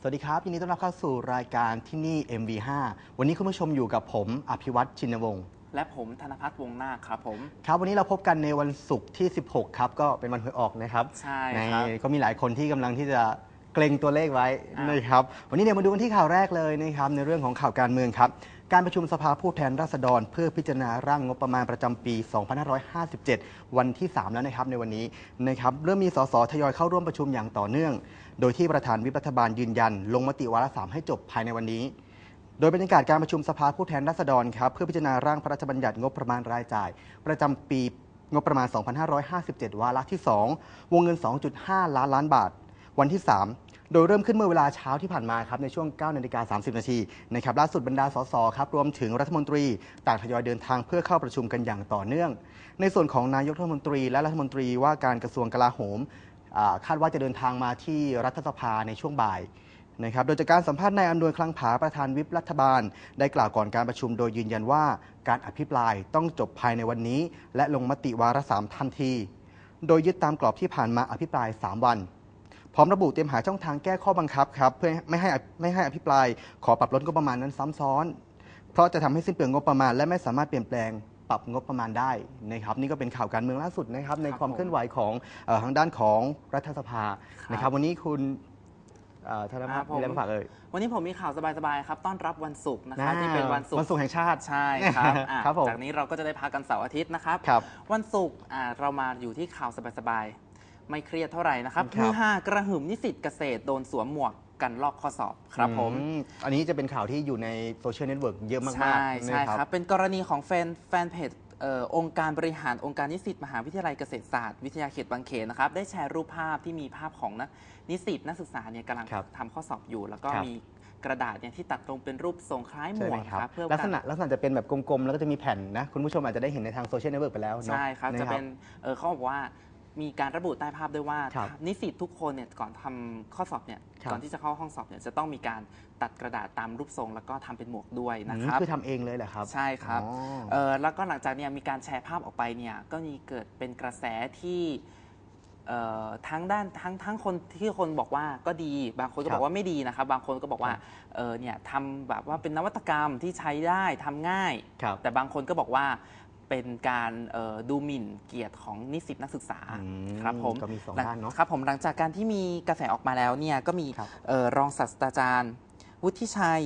สวัสดีครับยินดีต้อนรับเข้าสู่รายการที่นี่ MV5 วันนี้คุณผู้ชมอยู่กับผมอภิวัตชินวงศ์และผมธนพัฒน์วงศ์นาคครับผม ครับวันนี้เราพบกันในวันศุกร์ที่ 16 ครับ ก็เป็นวันหวยออกนะครับใช่ครับ ก็มีหลายคนที่กำลังที่จะเกรงตัวเลขไว้อ่าน นะครับ วันนี้เนี่ยมาดูกันที่ข่าวแรกเลยนะครับในเรื่องของข่าวการเมืองครับ การประชุมสภาผู้แทนราษฎร เพื่อพิจารณาร่างงบประมาณประจำปี 2557 วันที่ 3 แล้วนะครับในวันนี้นะครับเริ่มมีสสทยอยเข้าร่วมประชุมอย่างต่อเนื่อง โดยที่ประธานวิปรัฐบาลยืนยัน ลงมติวาระสามให้จบภายในวันนี้ โดยบรรยากาศการประชุมสภาผู้แทนราษฎรครับเพื่อพิจารณาร่างพระราชบัญญัติงบประมาณรายจ่าย ประจำปีงบประมาณ 2557 วาระที่ 2 วงเงิน 2.5 ล้านล้านบาท วันที่ 3 โดยเริ่มขึ้นเมื่อเวลาเช้าที่ผ่านมาครับในช่วง9นาฬิกา30นาทีนะครับล่าสุดบรรดาสสครับรวมถึงรัฐมนตรีต่างทยอยเดินทางเพื่อเข้าประชุมกันอย่างต่อเนื่อง ในส่วนของนายกรัฐมนตรี และรัฐมนตรีว่าการกระทรวงกลาโหมคาดว่าจะเดินทางมาที่รัฐสภาในช่วงบ่ายนะครับ โดยจากการสัมภาษณ์นายอำนวยคลังผาประธานวิปรัฐบาล ได้กล่าวก่อนการประชุมโดยยืนยันว่าการอภิปรายต้องจบภายในวันนี้ และลงมติวาระสามทันที โดยยึดตามกรอบที่ผ่านมาอภิปราย 3 วัน พร้อมระบุเตรียมหาช่องทางแก้ข้อบังคับครับเพื่อไม่ให้ไม่ให้อภิปราย ขอปรับลดงบประมาณนั้นซ้ำซ้อน เพราะจะทำให้สิ้นเปลืองงบประมาณ และไม่สามารถเปลี่ยนแปลงปรับงบประมาณได้นะครับนี่ก็เป็นข่าวการเมืองล่าสุดนะครับในครับความผมเคลื่อนไหวของเอ่อทางด้านของรัฐสภาครับนะครับวันนี้คุณเอ่อธนพัฒน์อ่าผมมีอะไรมาฝากเอ่ยวันนี้ผมมีข่าวสบายๆครับ ต้อนรับวันศุกร์นะครับที่เป็นวันศุกวันร์ศุกร์แห่งชาติ ใช่ครับอะครับผมจากนี้เราก็จะได้พักกันเสาร์อาทิตย์นะครับครับวันศุกร์อะเรามาอยู่ที่ข่าวสบายๆ ไม่เครียดเท่าไหร่นะครับครับฮือฮากระหึ่มนิสิตเกษตรโดนสวมหมวกกันลอกข้อสอบครับผม อือันนี้จะเป็นข่าวที่อยู่ในโซเชียลเน็ตเวิร์กเยอะมากๆใช่ใช่นะ ครับ เป็นกรณีของแฟนแฟนเพจเอ่อองค์การบริหารองค์การนิสิตมหาวิทยาลัยเกษตรศาสตร์วิทยาเขตบางเขนนะครับ ได้แชร์รูปภาพที่มีภาพของนักนิสิตนักศึกษาเนี่ยกำลังครับทำข้อสอบอยู่ แล้วก็ครับ มีกระดาษเนี่ยที่ตัดตรงเป็นรูปทรงคล้ายหมใช่วไหมกครับ ครับเพื่อลักษณะการลักษณะจะเป็นแบบกลมๆ แล้วก็จะมีแผ่นนะ คุณผู้ชมอาจจะได้เห็นในทางโซเชียลเน็ตเวิร์กไปแล้วเนาะใช่ครับนจะเป็นเออเขาบอกว่า มีการระบุใต้ภาพด้วยว่า ครับนิสิตทุกคนเนี่ยก่อนทำข้อสอบเนี่ยครับ ก่อนที่จะเข้าห้องสอบเนี่ยจะต้องมีการตัดกระดาษตามรูปทรง แล้วก็ทำเป็นหมวกด้วยอืนะมครับคือทำเองเลยแหละครับ ใช่ครับอ๋อเออแล้วก็หลังจากเนี้มีการแชร์ภาพออกไปเนี่ยก็มีเกิดเป็นกระแสที่เอ่อทั้งด้านทั้งทั้งคนที่คนบอกว่าก็ดี บางคนก็ครับบอกว่าไม่ดีนะครับ บางคนก็บอกว่าครับเออเนี่ยทำแบบว่าเป็นนวัตกรรมที่ใช้ได้ทำง่าย ครับแต่บางคนก็บอกว่า เป็นการเอ่อดูหมิ่นเกียรติของนิสิตนักศึกษาอืมครับผมก็มีสองหลัด้านเนอะครับผมหลังจากการที่มีกระแสออกมาแล้วเนี่ยก็มีครับเอ่อรองศาสตราจารย์ วุฒิชัย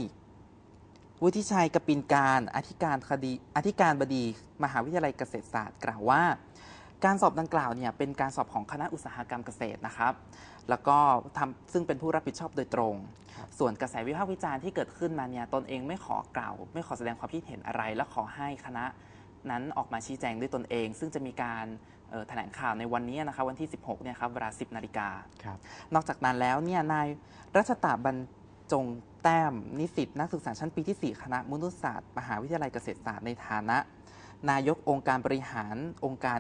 วุฒิชัยกปินการอธิการคดีอธิการบดี มหาวิทยาลัยเกษตรศาสตร์ กล่าวว่า การสอบดังกล่าวเนี่ยเป็นการสอบของคณะอุตสาหกรรมเกษตรนะครับ แล้วก็ทำซึ่งเป็นผู้รับผิดชอบโดยตรง ครับ ส่วนกระแสวิพากษ์วิจารณ์ที่เกิดขึ้นมาเนี่ยตนเองไม่ขอกล่าว ไม่ขอแสดงความคิดเห็นอะไร และขอให้คณะ นั้นออกมาชี้แจงด้วยตนเอง ซึ่งจะมีการเอ่อแถลงข่าวในวันนี้นะครับวันที่ 16เนี่ยครับเวลา 10 นาฬิกาครับนอกจากนั้นแล้วเนี่ยนายรัชตาบรรจงแต้มนิสิตนักศึกษาชั้นปีที่ 4 คณะมนุษยศาสตร์ มหาวิทยาลัยเกษตรศาสตร์ในฐานะ นายกองค์การบริหารองค์การ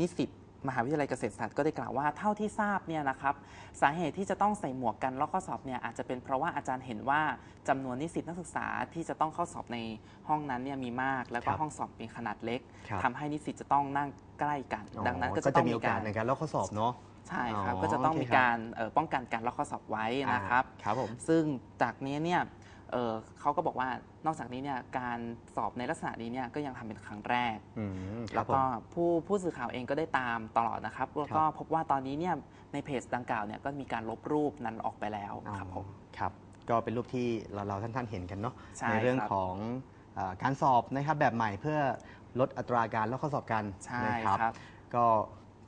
นิสิต มหาวิทยาลัยเกษตรศาสตร์ก็ได้กล่าวว่าเท่าที่ทราบเนี่ยนะครับสาเหตุที่จะต้องใส่หมวกกันลอกข้อสอบเนี่ยอาจจะเป็นเพราะว่าอาจารย์เห็นว่าจำนวนนิสิตนักศึกษาที่จะต้องเข้าสอบในห้องนั้นเนี่ยมีมาก แล้วก็ครับห้องสอบเป็นขนาดเล็กครับทำให้นิสิตจะต้องนั่งใกล้กันอ๋อดังนั้นก็ก็จะจะต้องมีมีโอกาการสในการลอกข้อสอบเนาะใช่ครับอ๋อก็จะต้องโอเคมีครับการเอ่อป้องกันการลอกข้อสอบไว้นะครับอ่าครับผมซึ่งจากนี้เนี่ย เอ่อเขาก็บอกว่านอกจากนี้เนี่ยการสอบในลักษณะนี้เนี่ยก็ยังทำเป็นครั้งแรก อืมครัแล้บวผก็ม ผู้ผู้สื่อข่าวเองก็ได้ตามตลอดนะครับ แล้วก็พบว่าตอนนี้เนี่ยในเพจดังกล่าวเนี่ยก็มีการลบรูปนั้นออกไปแล้วครับผม ครับก็เป็นรูปที่เราเราท่านๆเห็นกันเนาะใช่เรื่องครับของเอ่อการสอบนะครับแบบใหม่เพื่อลดอัตราการลอกข้อสอบกันใช่นะครับ ครับ ก็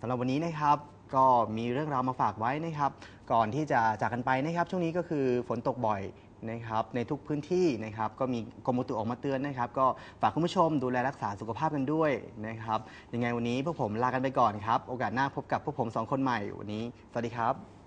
สำหรับวันนี้นะครับก็มีเรื่องราวมาฝากไว้นะครับ ก่อนที่จะจากกันไปนะครับ ช่วงนี้ก็คือฝนตกบ่อย นะครับในทุกพื้นที่นะครับก็มีกรมอุตุออกมาเตือนนะครับ ก็ฝากคุณผู้ชมดูแลรักษาสุขภาพกันด้วยนะครับยังไงวันนี้พวกผมลากันไปก่อนครับ โอกาสหน้าพบกับพวกผมสองคนใหม่วันนี้ สวัสดีครับ